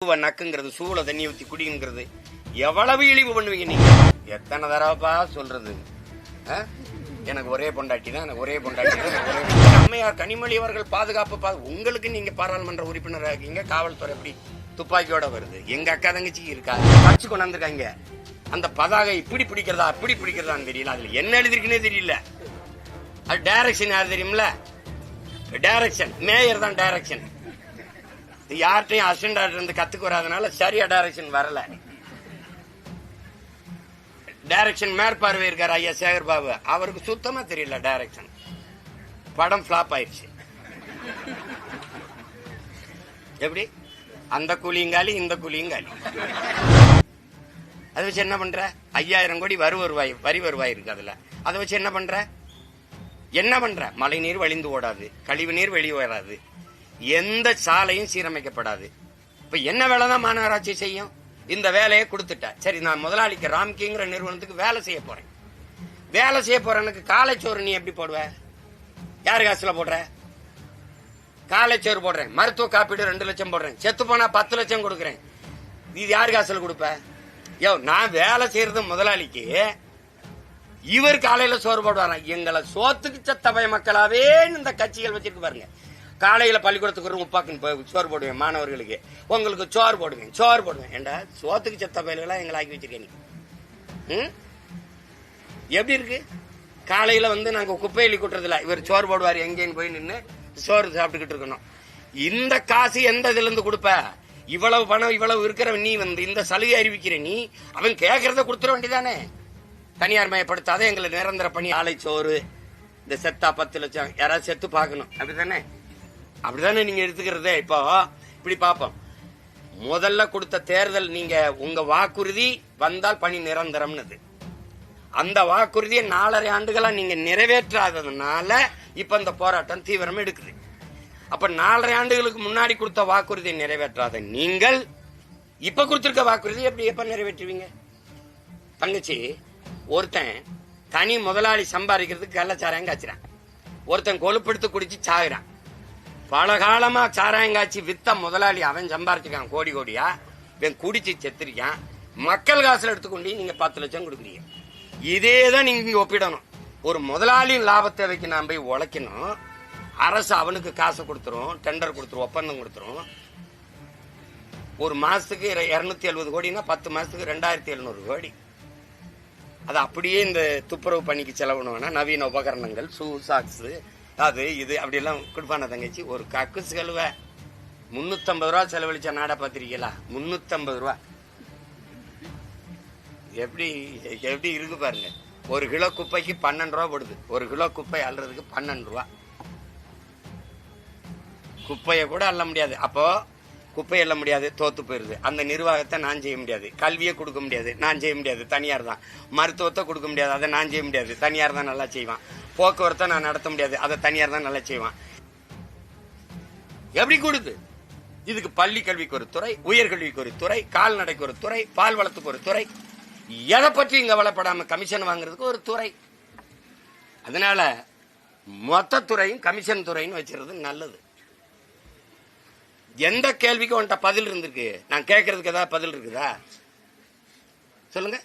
பூவை நக்குங்கிறது சூளை தண்ணி ஊத்தி குடிங்கிறது. எவ்வளவு இழிவு பண்ணுவீங்க நீங்க? எத்தனை தடவைப்பா சொல்றது? ஆ? எனக்கு ஒரே பொண்டாட்டி தான் எனக்கு ஒரே பொண்டாட்டி தான் ஒரே அம்மையார் கனிமொழி அவர்கள் பாதுகாப்பு பா உங்களுக்கு நீங்க பாராளுமன்ற உறுப்பினராக இருக்கீங்க காவல்துறை எப்படி துப்பாக்கியோட வருது. எங்க அக்கா தங்கச்சி இருக்கா? கட்சி கொண்டாந்துருக்காங்க அந்த பதாகை இப்படி பிடிக்கிறதா அப்படி பிடிக்கிறதான்னு தெரியல. அதுல என்ன எழுதிருக்குன்னே தெரியல. அது டைரக்ஷன் யார் தெரியும்ல? டைரக்ஷன் மேயர் தான் டைரக்ஷன் யார்கிட்டையும் அசிஸ்டன்ட் இருந்து கத்துக்கு வராதனால சரியா டைரக்ஷன் வரல. டைரக்ஷன் மேற்பார்வை இருக்கார் ஐயா சேகர் பாபு. அவருக்கு சுத்தமா தெரியல டைரக்ஷன் படம் ஃபிளாப் ஆயிடுச்சு. எப்படி? அந்த கூலியங்காலி இந்த கூலியங்காலி அதை வச்சு என்ன பண்ற? ஐயாயிரம் கோடி வரி வருவாய் வரி வருவாய் இருக்கு அதுல. அதை வச்சு என்ன பண்ற? என்ன பண்ற? மழை நீர் வழிந்து ஓடாது. கழிவு நீர் வெளியே வராது. எந்த சாலையும் சீரமைக்கப்படாது. இப்ப என்ன வேலை தான் மாநகராட்சி செய்யும்? இந்த வேலையை கொடுத்துட்டேன் சரி நான் முதலாளிக்கு ராம்கிங்கிற நிறுவனத்துக்கு வேலை செய்ய போறேன். வேலை செய்ய போறேனுக்கு காலைச்சோறு நீ எப்படி போடுவ? யார் காசுல போடுற? காலைச்சோறு போடுறேன். மருத்துவ காப்பீடு ரெண்டு லட்சம் போடுறேன். செத்து போனா பத்து லட்சம் கொடுக்குறேன். இது யார் காசுல கொடுப்ப? யோ நான் வேலை செய்யறது முதலாளிக்கு. இவர் காலையில சோறு போடுவாராம் எங்களை சோத்துக்கு சத்தபய மக்களாவே இந்த கட்சிகள் வச்சிருக்கு பாருங்க. காலையில் பள்ளிக்கூடத்துக்கு ஒரு உப்பாக்குன்னு போய் சோறு போடுவேன் மாணவர்களுக்கு. உங்களுக்கு சோறு போடுவேன் சோறு போடுவேன். ஏண்டா சோத்துக்கு செத்த பயல்களாக எங்களை ஆக்கி வச்சிருக்கேன் நீ. ம்? எப்படி இருக்கு? காலையில் வந்து நாங்கள் குப்பையிலி கூட்டுறதில்ல. இவர் சோறு போடுவார் எங்கேன்னு போய் நின்று சோறு சாப்பிட்டுக்கிட்டு இருக்கணும். இந்த காசு எந்த இதுலேருந்து கொடுப்ப? இவ்வளவு பணம் இவ்வளவு இருக்கிற நீ வந்து இந்த சலுகை அறிவிக்கிற நீ அவன் கேட்கறத கொடுத்துட வேண்டியதானே? தனியார் மயப்படுத்தாத எங்களை நிரந்தர பணி. ஆலை சோறு இந்த செத்தா பத்து லட்சம் யாராவது செத்து பார்க்கணும். அப்படிதானே அப்படிதானே நீங்க எடுத்துக்கிறதே? இப்போ இப்படி பார்ப்போம். முதல்ல கொடுத்த தேர்தல் நீங்க உங்க வாக்குறுதி வந்தால் பணி நிரந்தரம்னது. அந்த வாக்குறுதியை நாலரை ஆண்டுகளா நீங்க நிறைவேற்றாததுனால இப்ப இந்த போராட்டம் தீவிரம் எடுக்குது. அப்ப நாலரை ஆண்டுகளுக்கு முன்னாடி கொடுத்த வாக்குறுதியை நிறைவேற்றாத நீங்கள் இப்ப கொடுத்திருக்க வாக்குறுதி எப்படி எப்ப நிறைவேற்றுவீங்க? தங்கச்சி ஒருத்தன் தனி முதலாளி சம்பாதிக்கிறதுக்கு கள்ளச்சாராயம் காய்ச்சிறான். ஒருத்தன் கொழுப்படுத்து குடிச்சு சாகுறான். பல காலமா சாராயம் காய்ச்சி வித்த முதலாளி அவன் சம்பாரிச்சிருக்கான் கோடி கோடியா? இவன் குடிச்சு செத்திருக்கான். மக்கள் காசுல எடுத்துக்கொண்டு நீங்க பத்து லட்சம் கொடுக்குறீங்க. இதே தான் நீங்க இங்க ஒப்பிடணும். ஒரு முதலாளியின் லாப தேவைக்கு நான் போய் உழைக்கணும். அரசு அவனுக்கு காசு கொடுத்துரும் டெண்டர் கொடுத்துரும் ஒப்பந்தம் கொடுத்துரும். ஒரு மாசத்துக்கு இருநூத்தி எழுபது கோடினா பத்து மாசத்துக்கு ரெண்டாயிரத்தி எழுநூறு கோடி. அது அப்படியே இந்த துப்புரவு பணிக்கு செலவுணும்னா நவீன உபகரணங்கள் ஷூ சாக்ஸு அது இது அப்படியெல்லாம் கொடுப்பான தங்கச்சி. ஒரு கக்குஸ் கழுவ முன்னூத்தம்பது ரூபா செலவழிச்ச நாடா பாத்திருக்கீங்களா முன்னூத்தம்பது ரூபா. எப்படி எப்படி இருக்கு பாருங்க. ஒரு கிலோ குப்பைக்கு பன்னெண்டு ரூபா போடுது. ஒரு கிலோ குப்பை அள்ளுறதுக்கு பன்னெண்டு ரூபா. குப்பையை கூட அள்ள முடியாது. அப்போ குப்பை எல்ல முடியாது தோத்து போயிருது. அந்த நிர்வாகத்தை நான் செய்ய முடியாது. கல்வியை கொடுக்க முடியாது நான் செய்ய முடியாது. தனியார் தான். மருத்துவத்தை கொடுக்க முடியாது அதை நான் செய்ய முடியாது. தனியார் தான் நல்லா செய்வான். போக்குவரத்தை நான் நடத்த முடியாது அதை தனியார் தான் நல்லா செய்வான். எப்படி கொடுது? இதுக்கு பள்ளி கல்விக்கு ஒரு துறை உயர்கல்விக்கு ஒரு துறை கால்நடைக்கு ஒரு துறை பால் வளத்துக்கு ஒரு துறை. எதை பற்றியும் வளப்படாம கமிஷன் வாங்குறதுக்கு ஒரு துறை. அதனால மொத்த துறையும் கமிஷன் துறைன்னு வச்சுருது நல்லது. எந்த கேள்விக்கும் உன்கிட்ட பதில் இருந்திருக்கு? நான் கேட்கறதுக்கு ஏதாவது பதில் இருக்குதா? சொல்லுங்க.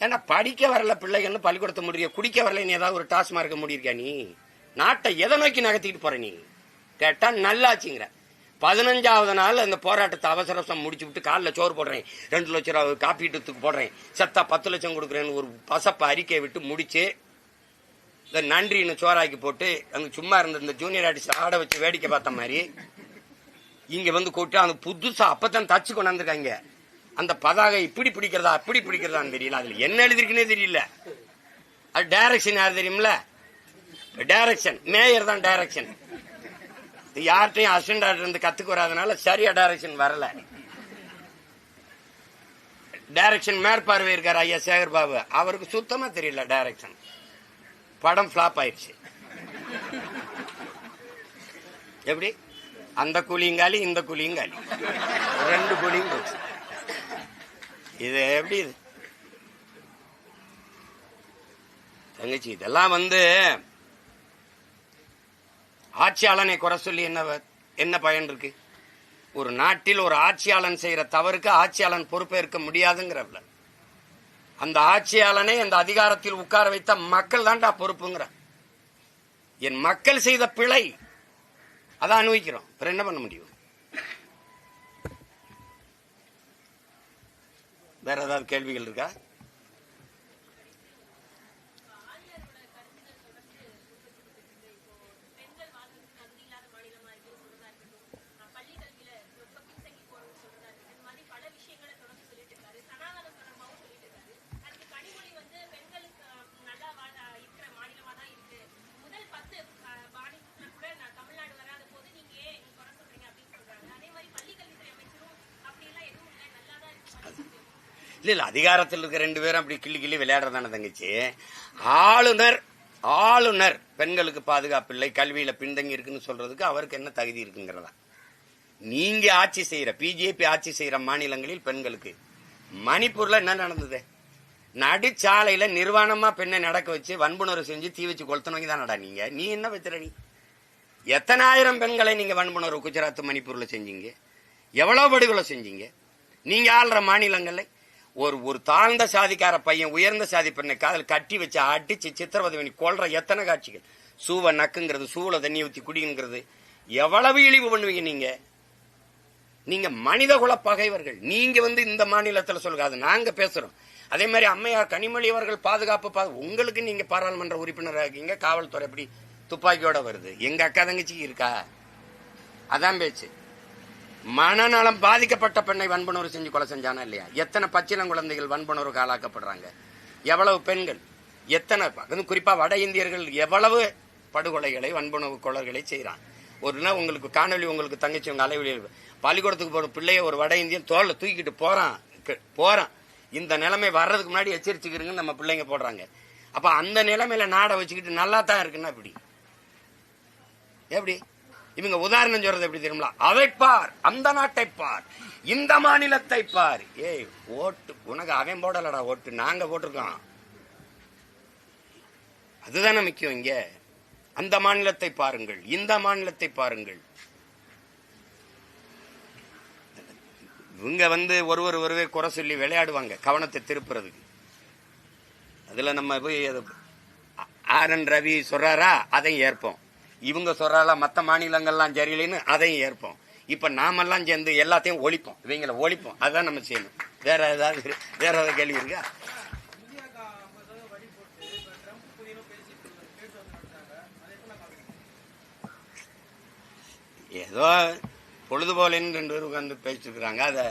ஏன்னா படிக்க வரல பிள்ளைகள்னு பள்ளிக்கூடத்தை முடிய குடிக்க வரல நீ ஏதாவது ஒரு டாஸ்மார்க்க முடியிருக்கா நீ? நாட்டை எதை நோக்கி நகர்த்திட்டு போற நீ? கேட்டா நல்லாச்சுங்கிற பதினஞ்சாவது நாள் அந்த போராட்டத்தை அவசரவசம் முடிச்சு விட்டு காலில் சோறு போடுறேன். ரெண்டு லட்சம் ரூபா காப்பீட்டுக்கு போடுறேன். செத்தா பத்து லட்சம் கொடுக்குறேன்னு ஒரு பசப்பை அறிக்கையை விட்டு முடிச்சு இந்த நன்றின்னு சோறாக்கி போட்டு அங்கே சும்மா இருந்த இந்த ஜூனியர் ஆர்டிஸ்ட் ஆட வச்சு வேடிக்கை பார்த்த மாதிரி இங்க வந்து கூட்டு அந்த புதுசா அப்பதான் தச்சு கொண்டாந்துருக்காங்க அந்த பதாகை இப்படி பிடிக்கிறதா அப்படி பிடிக்கிறதான்னு தெரியல. அதுல என்ன எழுதிருக்குன்னே தெரியல. அது டைரக்ஷன் யார் தெரியும்ல டைரக்ஷன் மேயர் தான் டைரக்ஷன் யார்கிட்டையும் அசிஸ்டன்ட் இருந்து கத்துக்கு வராதனால சரியா டைரக்ஷன் வரல. டைரக்ஷன் மேற்பார்வை இருக்கார் ஐயா சேகர் பாபு. அவருக்கு சுத்தமா தெரியல டைரக்ஷன் படம் ஃபிளாப் ஆயிடுச்சு. எப்படி? அந்த கூலியங்காலி இந்த கூலியங்காலி ரெண்டு கூலியும் போச்சு. இது எப்படி இது? தங்கச்சி இதெல்லாம் வந்து ஆட்சியாளனை குறை சொல்லி என்ன என்ன பயன் இருக்கு? ஒரு நாட்டில் ஒரு ஆட்சியாளன் செய்யற தவறுக்கு ஆட்சியாளன் பொறுப்பேற்க முடியாதுங்கிறவள. அந்த ஆட்சியாளனை அந்த அதிகாரத்தில் உட்கார வைத்த மக்கள் தான்டா பொறுப்புங்கிற. என் மக்கள் செய்த பிழை அதை அனுபவிக்கிறோம். வேற என்ன பண்ண முடியும்? வேற ஏதாவது கேள்விகள் இருக்கா? இல்ல இல்ல அதிகாரத்தில் இருக்க ரெண்டு பேரும் அப்படி கிள்ளி கிள்ளி விளையாடுறதான தங்கச்சி? ஆளுநர் ஆளுநர் பெண்களுக்கு பாதுகாப்பு இல்லை கல்வியில பின்தங்கி இருக்குன்னு சொல்றதுக்கு அவருக்கு என்ன தகுதி இருக்குங்கிறதா? நீங்க ஆட்சி செய்யற பிஜேபி ஆட்சி செய்யற மாநிலங்களில் பெண்களுக்கு மணிப்பூர்ல என்ன நடந்தது? நடுச்சாலையில நிர்வாணமா பெண்ணை நடக்க வச்சு வன்புணர்வு செஞ்சு தீ வச்சு கொளுத்தனவங்க தானடா நீங்க. நீ என்ன வச்சுற நீ? எத்தனாயிரம் பெண்களை நீங்க வன்புணர்வு குஜராத் மணிப்பூர்ல செஞ்சீங்க? எவ்வளவு படுகொலை செஞ்சீங்க? நீங்க ஆள்ற மாநிலங்களை ஒரு ஒரு தாழ்ந்த சாதிக்கார பையன் உயர்ந்த சாதி பெண்ணை காதல் கட்டி வச்சு அடிச்சு சித்திரவதை பண்ணி எத்தனை காட்சிகள்? சூவை நக்குங்கிறது சூளை தண்ணி ஊத்தி குடிங்கிறது எவ்வளவு இழிவு பண்ணுவீங்க நீங்க? நீங்க மனித குல பகைவர்கள் நீங்க வந்து இந்த மாநிலத்துல சொல்லுங்க அது நாங்க பேசுறோம். அதே மாதிரி அம்மையார் கனிமொழி அவர்கள் பாதுகாப்பு உங்களுக்கு நீங்க பாராளுமன்ற உறுப்பினராக இருக்கீங்க காவல்துறை எப்படி துப்பாக்கியோட வருது? எங்க அக்கா தங்கச்சிக்கு இருக்கா? அதான் பேச்சு. மனநலம் பாதிக்கப்பட்ட பெண்ணை வன்புணர்வு செஞ்சு கொலை செஞ்சானா இல்லையா? எத்தனை பச்சிளம் குழந்தைகள் வன்புணர்வுக்கு ஆளாக்கப்படுறாங்க எவ்வளவு பெண்கள்? எத்தனை அதுவும் குறிப்பா வட இந்தியர்கள் எவ்வளவு படுகொலைகளை வன்புணர்வு கொலர்களை செய்கிறான் ஒரு நாள் உங்களுக்கு காணொலி உங்களுக்கு தங்கச்சி உங்க அலைவெளியில் பள்ளிக்கூடத்துக்கு போற பிள்ளைய ஒரு வட இந்தியன் தோல்ல தூக்கிட்டு போறான். போகிறான் போறான். இந்த நிலைமை வர்றதுக்கு முன்னாடி எச்சரிச்சுக்கிறீங்கன்னு நம்ம பிள்ளைங்க போடுறாங்க. அப்ப அந்த நிலைமையில நாடை வச்சுக்கிட்டு நல்லா தான் இருக்குன்னா இப்படி? எப்படி? இவங்க உதாரணம் சொல்றது எப்படி தெரியுமா அதை பார் அந்த நாட்டை பார் இந்த மாநிலத்தை பார். ஏய் ஓட்டு உனக்கு அவன் போடலடா ஓட்டு நாங்க போட்டிருக்கோம். அதுதானே முக்கியம் இங்க. அந்த மாநிலத்தை பாருங்கள் இந்த மாநிலத்தை பாருங்கள். இவங்க வந்து ஒருவர் ஒருவே குறை சொல்லி விளையாடுவாங்க கவனத்தை திருப்புறதுக்கு. அதுல நம்ம போய் ஆர் என் ரவி சொல்றாரா? அதையும் ஏற்போம். இவங்க சொல்றாரா மற்ற மாநிலங்கள்லாம் சரியில்லைன்னு அதையும் ஏற்போம். இப்ப நாமெல்லாம் சேர்ந்து எல்லாத்தையும் ஒழிப்போம். இவங்கள ஒழிப்போம். அதான் நம்ம செய்யணும். வேற ஏதாவது வேற ஏதாவது கேள்வி இருக்கா? ஏதோ பொழுதுபோலன்னு ரெண்டு பேரும் உட்காந்து பேசிட்டு இருக்கிறாங்க அதை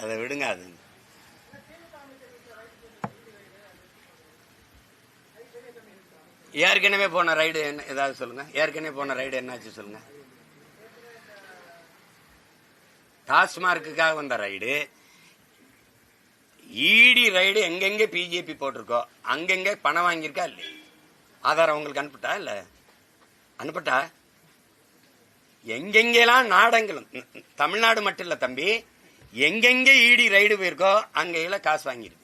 அதை விடுங்க அது ஏற்கனவே போன ரைடு என்ன ஏதாவது சொல்லுங்க. ஏற்கனவே போன ரைடு என்னாச்சு சொல்லுங்க. டாஸ்மார்க்குக்காக வந்த ரைடு. இடி ரைடு எங்கெங்க பிஜேபி போட்டிருக்கோ அங்கெங்க பணம் வாங்கியிருக்கா இல்லை. ஆதாரம் உங்களுக்கு அனுப்பிட்டா இல்ல? அனுப்பிட்டா? எங்கெங்கெல்லாம் நாடங்களும் தமிழ்நாடு மட்டும் இல்ல தம்பி எங்கெங்க இடி ரைடு போயிருக்கோ அங்கெல்லாம் காசு வாங்கியிருக்கு.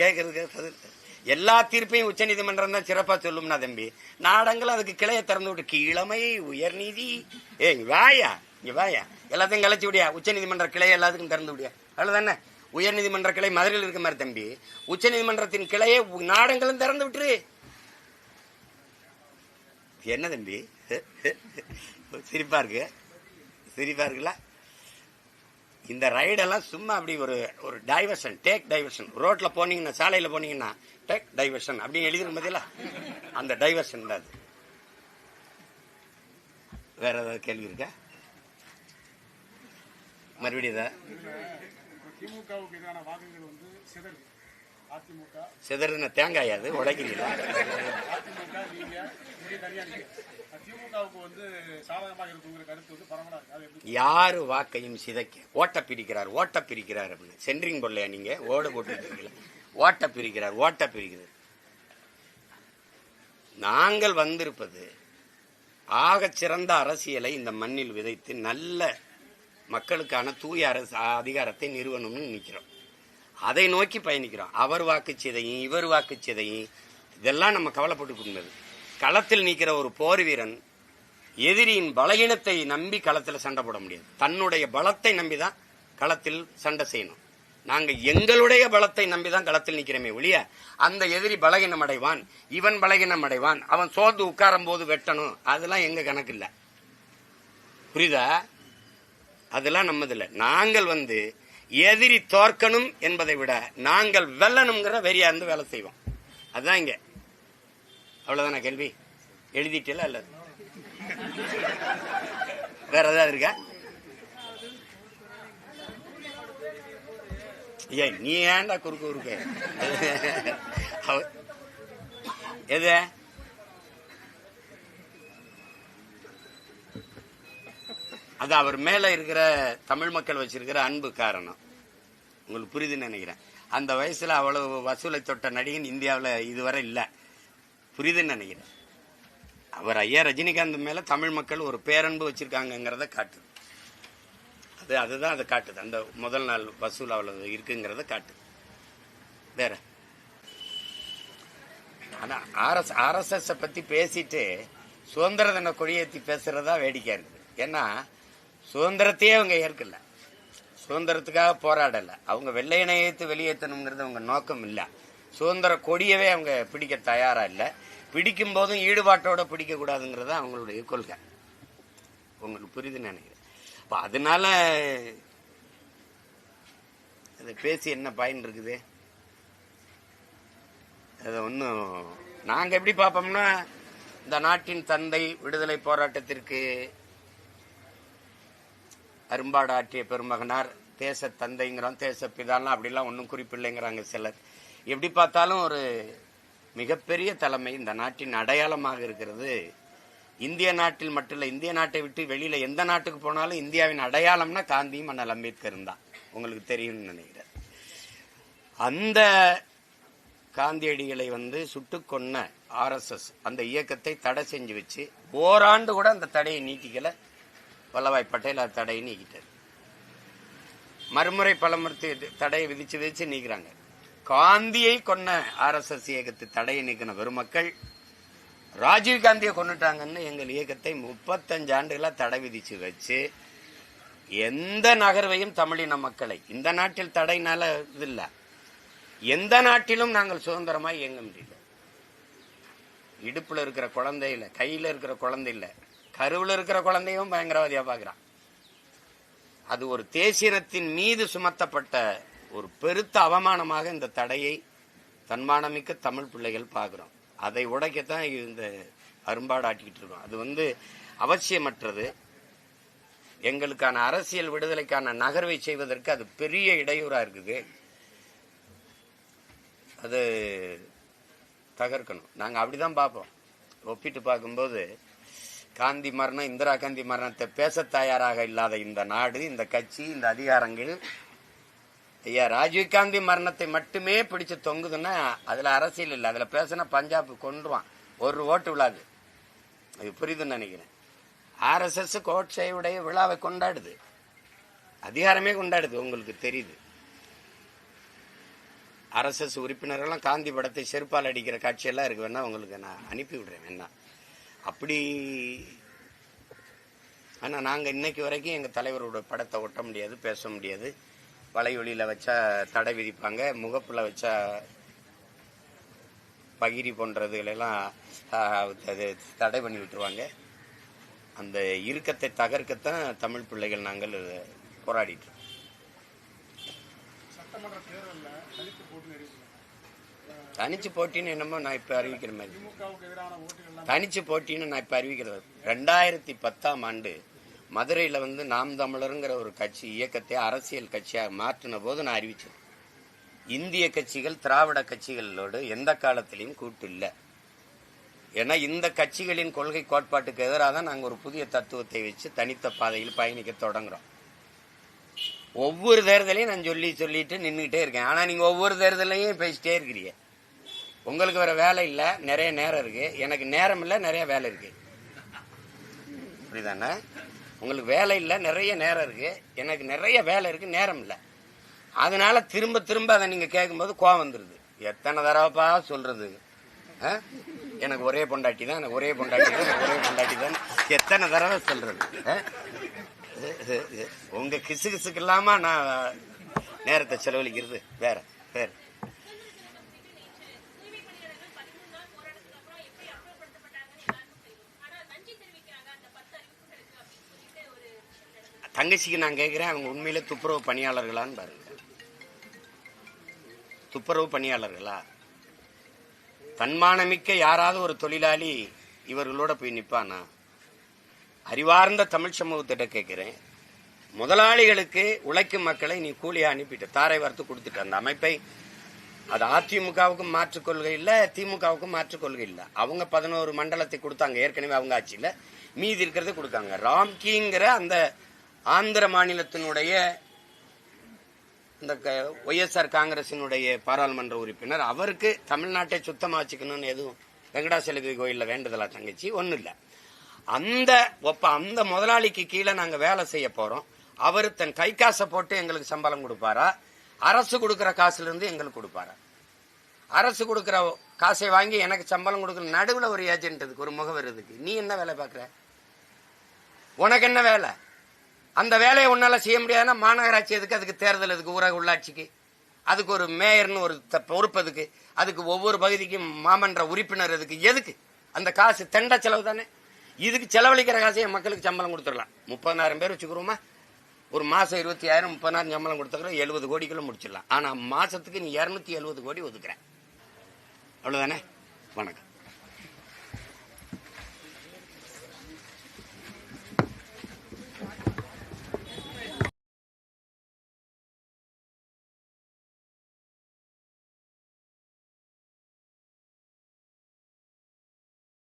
கேட்கறதுக்கு பதில். எல்லா தீர்ப்பையும் உச்சநீதிமன்றம் தான் சிறப்பா சொல்லும்னா தம்பி. நாடங்கள் அதுக்கு கிளைய திறந்து விட்டு கீழமை உயர்நீதி. ஏ வாயா இங்க வாயா. எல்லாத்தையும் கலைச்சு விடியா உச்ச நீதிமன்ற கிளையை எல்லாத்துக்கும் திறந்து விடியா. அவ்வளவுதானே? உயர்நீதிமன்ற கிளை மதுரையில் இருக்க மாதிரி தம்பி. உச்சநீதிமன்றத்தின் கிளையை நாடங்களும் திறந்து விட்டுரு. என்ன தம்பி? சிரிப்பா இருக்கு. சிரிப்பா இருக்குல்ல? இந்த ரைடெல்லாம் சும்மா அப்படி ஒரு ஒரு டைவர்ஷன் டேக் டைவர்ஷன் ரோட்ல போனீங்கன்னா சாலையில போனீங்கன்னா டேக் டைவர்ஷன் அப்படின்னு எழுதிருக்கும் பதிலா அந்த டைவர்ஷன் தான் அது. வேற ஏதாவது கேள்வி இருக்கா? மறுபடியும் ஏதாவது திமுகவுக்கு எதிரான வாக்குகள் வந்து சிதறுது. சிதறின தேங்காய் அது உடைக்கிறீங்களா? யாரு வாக்கையும் சிதைக்க ஓட்ட பிரிக்கிறார் ஓட்ட பிரிக்கிறார் அப்படின்னு. சென்ட்ரிங் போடலையா நீங்க? ஓடு போட்டு ஓட்ட பிரிக்கிறார் ஓட்ட பிரிக்கிறார். நாங்கள் வந்திருப்பது ஆகச் சிறந்த அரசியலை இந்த மண்ணில் விதைத்து நல்ல மக்களுக்கான தூய அரசு அதிகாரத்தை நிறுவனம்னு நிற்கிறோம் அதை நோக்கி பயணிக்கிறோம். அவர் வாக்குச்சிதையும் இவர் வாக்கு சிதையும். இதெல்லாம் நம்ம கவலைப்பட்டு கவலைப்பட்டுக்கொண்டது களத்தில் நிற்கிற ஒரு போர் வீரன் எதிரியின் பலகீனத்தை நம்பி களத்தில் சண்டை போட முடியாது. தன்னுடைய பலத்தை நம்பி தான் களத்தில் சண்டை செய்யணும். நாங்கள் எங்களுடைய பலத்தை நம்பி தான் களத்தில் நிற்கிறோமே ஒழிய அந்த எதிரி பலகீனம் அடைவான் இவன் பலகீனம் அடைவான் அவன் சோர்ந்து உட்காரும் போது வெட்டணும். அதெல்லாம் எங்க கணக்கு இல்லை புரியுதா? அதெல்லாம் நம்மதில்லை. நாங்கள் வந்து எதிரி தோற்கணும் என்பதை விட நாங்கள் வெல்லணுங்கிற வெறியா இருந்து வேலை செய்வோம். அதுதான் இங்க. அவ்வளவுதானா கேள்வி? எழுதிட்டல அல்லது வேற ஏதாவது இருக்கா? ஏய் நீ ஏன்டா குறுக்கு குறுக்க? அவ- எது? அது அவர் மேல இருக்கிற தமிழ் மக்கள் வச்சிருக்கிற அன்பு காரணம். உங்களுக்கு புரியுதுன்னு நினைக்கிறேன். அந்த வயசுல அவ்வளவு வசூலை தொட்ட நடிகன் இந்தியாவில் இதுவரை இல்லை. புரியுதுன்னு நினைக்கிறேன். அவர் ஐயா ரஜினிகாந்த் மேல தமிழ் மக்கள் ஒரு பேரன்பு வச்சுருக்காங்கங்கிறத காட்டுது அது அதுதான் அதை காட்டுது. அந்த முதல் நாள் வசூல் அவ்வளவு இருக்குங்கிறத காட்டுது வேற? ஆனா ஆர்எஸ் ஆர்எஸ்எஸ் பத்தி பேசிட்டு சுதந்திர தின கொடியேற்றி பேசுறதா வேடிக்கை இருக்குது. ஏன்னா சுதந்திரத்தையே அவங்க ஏற்கல. சுதந்திரத்துக்காக போராடல. அவங்க வெள்ளையனை ஏத்து வெளியேற்றணுங்கிறது அவங்க நோக்கம் இல்லை. சுதந்திர கொடியவே அவங்க பிடிக்க தயாரா இல்லை. பிடிக்கும் போதும் ஈடுபாட்டோட பிடிக்க கூடாதுங்கிறது அவங்களுடைய கொள்கை. உங்களுக்கு புரியுதுன்னு நினைக்கிறேன். அப்ப அதனால அதை பேசி என்ன பயன் இருக்குது? அது ஒன்றும் நாங்கள் எப்படி பார்ப்போம்னா இந்த நாட்டின் தந்தை விடுதலை போராட்டத்திற்கு அரும்பாடாற்றிய பெருமகனார் தேச தந்தைங்கிறோம் தேச பிதாலாம் அப்படிலாம் ஒன்றும் குறிப்பில்லைங்கிறாங்க சிலர். எப்படி பார்த்தாலும் ஒரு மிகப்பெரிய தலைமை இந்த நாட்டின் அடையாளமாக இருக்கிறது. இந்திய நாட்டில் மட்டும் இல்லை இந்திய நாட்டை விட்டு வெளியில் எந்த நாட்டுக்கு போனாலும் இந்தியாவின் அடையாளம்னா காந்தியும் அண்ணல் அம்பேத்கர் தான். உங்களுக்கு தெரியும்னு நினைக்கிறேன். அந்த காந்தியடிகளை வந்து சுட்டு கொன்ன ஆர்எஸ்எஸ் அந்த இயக்கத்தை தடை செஞ்சு வச்சு ஓராண்டு கூட அந்த தடையை நீக்கிக்கலை வல்லபாய் பட்டேல் தடையை நீக்கிட்டார். மறுமுறை பலமுறை தடையை விதிச்சு விதிச்சு நீக்கிறாங்க. காந்தியை கொன்ன ஆர்எஸ்எஸ் இயக்கத்தை தடையை நீக்கின பெருமக்கள் ராஜீவ் காந்தியை கொண்டுட்டாங்கன்னு எங்கள் இயக்கத்தை முப்பத்தஞ்சு ஆண்டுகளாக தடை விதிச்சு வச்சு எந்த நகர்வையும் தமிழின மக்களை இந்த நாட்டில் தடைனால இது இல்லை. எந்த நாட்டிலும் நாங்கள் சுதந்திரமாக இயங்க முடியல. இடுப்பில் இருக்கிற குழந்தை கையில் இருக்கிற குழந்தை இல்லை கருவில் இருக்கிற குழந்தையும் பயங்கரவாதியா பாக்குறான் அது ஒரு தேசியனத்தின் மீது சுமத்தப்பட்ட ஒரு பெருத்த அவமானமாக இந்த தடையை தன்மானமிக்க தமிழ் பிள்ளைகள் பார்க்குறோம். அதை உடைக்கத்தான் இந்த அரும்பாடு ஆட்டிக்கிட்டு இருக்கோம். அது வந்து அவசியமற்றது. எங்களுக்கான அரசியல் விடுதலைக்கான நகர்வை செய்வதற்கு அது பெரிய இடையூறா இருக்குது. அது தகர்க்கணும். நாங்கள் அப்படிதான் பார்ப்போம். ஒப்பிட்டு பார்க்கும்போது காந்தி மரணம் இந்திரா காந்தி மரணத்தை பேச தயாராக இல்லாத இந்த நாடு இந்த கட்சி இந்த அதிகாரங்கள் ஐயா ராஜீவ் காந்தி மரணத்தை மட்டுமே பிடிச்சு தொங்குதுன்னா அதுல அரசியல் இல்லை. அதுல பேசினா பஞ்சாப் கொண்டுருவான் ஒரு ஓட்டு விழாது. அது புரியுதுன்னு நினைக்கிறேன். ஆர்எஸ்எஸ் கோட்சையுடைய விழாவை கொண்டாடுது. அதிகாரமே கொண்டாடுது உங்களுக்கு தெரியுது. ஆர்எஸ்எஸ் உறுப்பினர்கள்லாம் காந்தி படத்தை செருப்பால் அடிக்கிற காட்சியெல்லாம் இருக்கு வேணா உங்களுக்கு நான் அனுப்பி விடுறேன் வேணா. அப்படி. ஆனால் நாங்கள் இன்னைக்கு வரைக்கும் எங்கள் தலைவரோட படத்தை ஒட்ட முடியாது பேச முடியாது. வலையொலியில் வச்சா தடை விதிப்பாங்க முகப்பில் வச்சா பகிரி போன்றதுகளெல்லாம் தடை பண்ணி விட்டுருவாங்க. அந்த இறுக்கத்தை தகர்க்கத்தான் தமிழ் பிள்ளைகள் நாங்கள் போராடிட்டு இருக்கோம். சட்டமன்ற தேர்தலில் தனிச்சு போட்டின்னு என்னமோ நான் இப்ப அறிவிக்கிற மாதிரி. தனிச்சு போட்டின்னு நான் இப்ப அறிவிக்கிறது ரெண்டாயிரத்தி பத்தாம் ஆண்டு மதுரையில வந்து நாம் தமிழருங்கிற ஒரு கட்சி இயக்கத்தை அரசியல் கட்சியாக மாற்றின போது நான் அறிவிச்சேன் இந்திய கட்சிகள் திராவிட கட்சிகளோடு எந்த காலத்திலையும் கூட்டு இல்லை. ஏன்னா இந்த கட்சிகளின் கொள்கை கோட்பாட்டுக்கு எதிராக தான் நாங்கள் ஒரு புதிய தத்துவத்தை வச்சு தனித்த பாதையில் பயணிக்க தொடங்குறோம். ஒவ்வொரு தேர்தலையும் நான் சொல்லி சொல்லிட்டு நின்றுக்கிட்டே இருக்கேன். ஆனால் நீங்கள் ஒவ்வொரு தேர்தலையும் பேசிட்டே இருக்கிறீங்க. உங்களுக்கு வேற வேலை இல்லை நிறைய நேரம் இருக்கு. எனக்கு நேரம் இல்லை நிறைய வேலை இருக்கு. புரியுதானே உங்களுக்கு வேலை இல்லை நிறைய நேரம் இருக்கு. எனக்கு நிறைய வேலை இருக்கு நேரம் இல்லை. அதனால திரும்ப திரும்ப அதை நீங்க கேட்கும்போது கோவம் வந்துருது. எத்தனை தடவைப்பா சொல்றது? ஆ? எனக்கு ஒரே பொண்டாட்டி தான் எனக்கு ஒரே பொண்டாட்டி தான் எனக்கு ஒரே பொண்டாட்டி தான். எத்தனை தடவை சொல்றது? ஆ? உங்க கிசு கிசுக்கு இல்லாம நான் நேரத்தை செலவழிக்கிறது. வேற வேற. தங்கச்சிக்கு நான் கேட்குறேன் அவங்க உண்மையிலே துப்புரவு பணியாளர்களான்னு பாருங்க. துப்புரவு பணியாளர்களா? தன்மானமிக்க யாராவது ஒரு தொழிலாளி இவர்களோட போய் நிற்பானா அறிவார்ந்த தமிழ் சமூகத்திட்ட கேட்குறேன் முதலாளிகளுக்கு உழைக்கும் மக்களை நீ கூலியாக அனுப்பிட்டு தாரை வார்த்து கொடுத்துட்ட அந்த அமைப்பை அது அதிமுகவுக்கும் மாற்றுக் கொள்கை திமுகவுக்கும் மாற்றுக் கொள்கை அவங்க பதினோரு மண்டலத்தை கொடுத்தாங்க ஏற்கனவே அவங்க ஆட்சியில். மீதி இருக்கிறத கொடுக்காங்க. ராம்கிங்கிற அந்த ஆந்திர மாநிலத்தினுடைய இந்த ஒய்எஸ்ஆர் காங்கிரசினுடைய பாராளுமன்ற உறுப்பினர். அவருக்கு தமிழ்நாட்டை சுத்தமாக வச்சுக்கணும்னு எதுவும் வெங்கடாசலபதி கோயிலில் வேண்டுதலா தங்கச்சி? ஒன்றும் இல்லை அந்த ஒப்ப அந்த முதலாளிக்கு கீழே நாங்கள் வேலை செய்ய போகிறோம் அவர் தன் கை காசை போட்டு எங்களுக்கு சம்பளம் கொடுப்பாரா? அரசு கொடுக்குற காசுலேருந்து எங்களுக்கு கொடுப்பாரா? அரசு கொடுக்குற காசை வாங்கி எனக்கு சம்பளம் கொடுக்குற நடுவில் ஒரு ஏஜென்ட் இருக்கு ஒரு முகவர் இருக்கு நீ என்ன வேலை பார்க்குற? உனக்கு என்ன வேலை? அந்த வேலையை உன்னால செய்ய முடியாதுன்னா மாநகராட்சி எதுக்கு? அதுக்கு தேர்தல் அதுக்கு ஊரக உள்ளாட்சிக்கு. அதுக்கு ஒரு மேயர்னு ஒரு த- பொறுப்பு அதுக்கு அதுக்கு ஒவ்வொரு பகுதிக்கும் மாமன்ற உறுப்பினர் அதுக்கு எதுக்கு? அந்த காசு தெண்ட செலவு தானே. இதுக்கு செலவழிக்கிற காசையே மக்களுக்கு சம்பளம் கொடுத்துடலாம். முப்பதாயிரம் பேர் வச்சுக்கிறோமா? ஒரு மாதம் இருபத்தி ஆயிரம் முப்பதாயிரம் சம்பளம் கொடுத்துக்கிறோம். எழுபது கோடிக்குள்ள முடிச்சிடலாம். ஆனால் மாதத்துக்கு நீ இரநூத்தி எழுபது கோடி ஒதுக்குற. அவ்வளோதானே வணக்கம்.